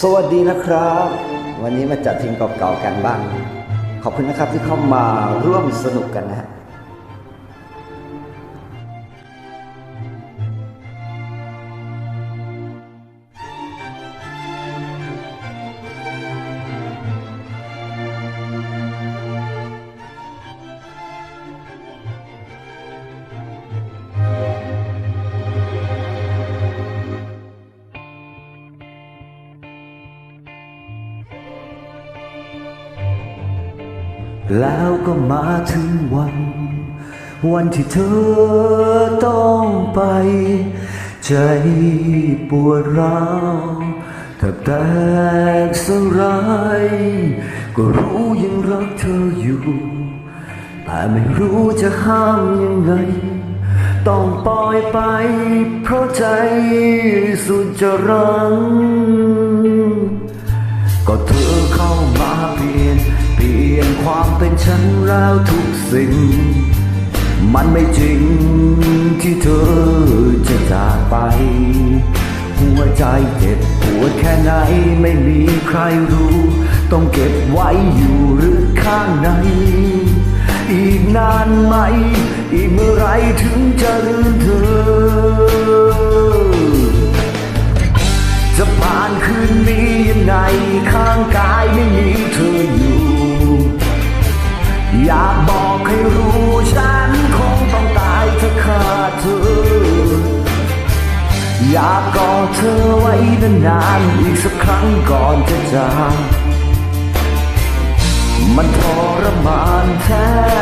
สวัสดีนะครับ วันนี้มาจัดเพลงเก่าๆกันบ้าง ขอบคุณนะครับที่เข้ามาร่วมสนุกกันนะฮะ แล้วก็มาถึงวัน วันที่เธอต้องไป ใจปวดร้าวแทบแตกสลายก็รู้ยังรักเธออยู่ แต่ไม่รู้จะห้ามยังไง ต้องปล่อยไป เพราะใจสุดจะรัง ความเป็นฉันแล้วทุกสิ่ง มันไม่จริงที่เธอจะจากไป หัวใจเจ็บปวดแค่ไหนไม่มีใครรู้ ต้องเก็บไว้อยู่หรือข้างใน อีกนานไหม อีกเมื่อไรถึงจะลืมเธอ จะผ่านคืนนี้ยังไง อยากกอดเธอไว้นานๆอีกสักครั้งก่อนจะจากมันทรมานแท้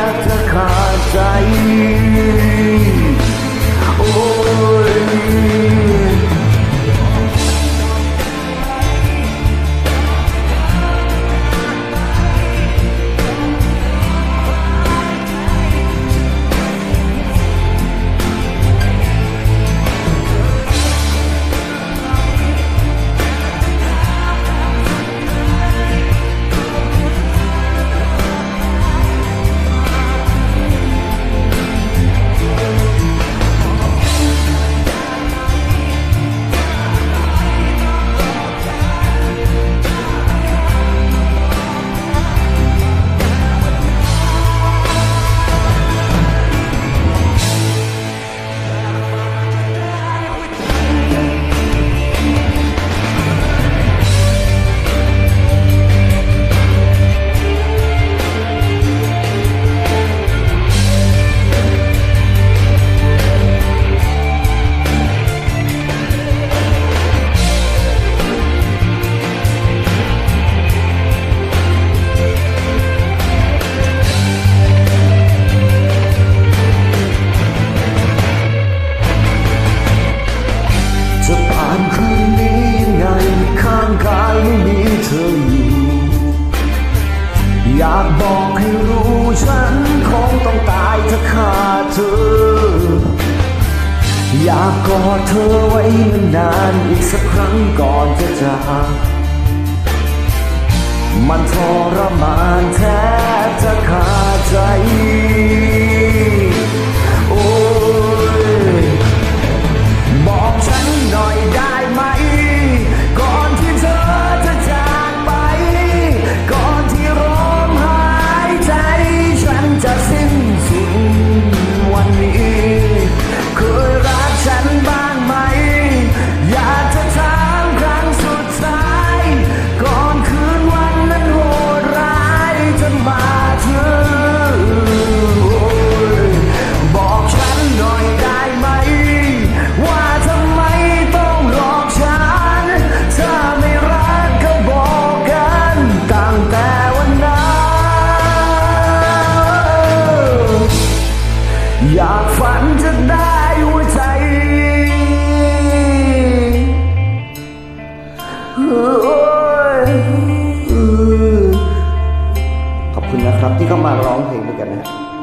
ากกอดเธอไว้นานๆอีกสักครั้งก่อนจะจากมันทรมานแทบจะขาดใจ คุณนะครับที่เข้ามาร้องเพลงด้วยกันนะครับ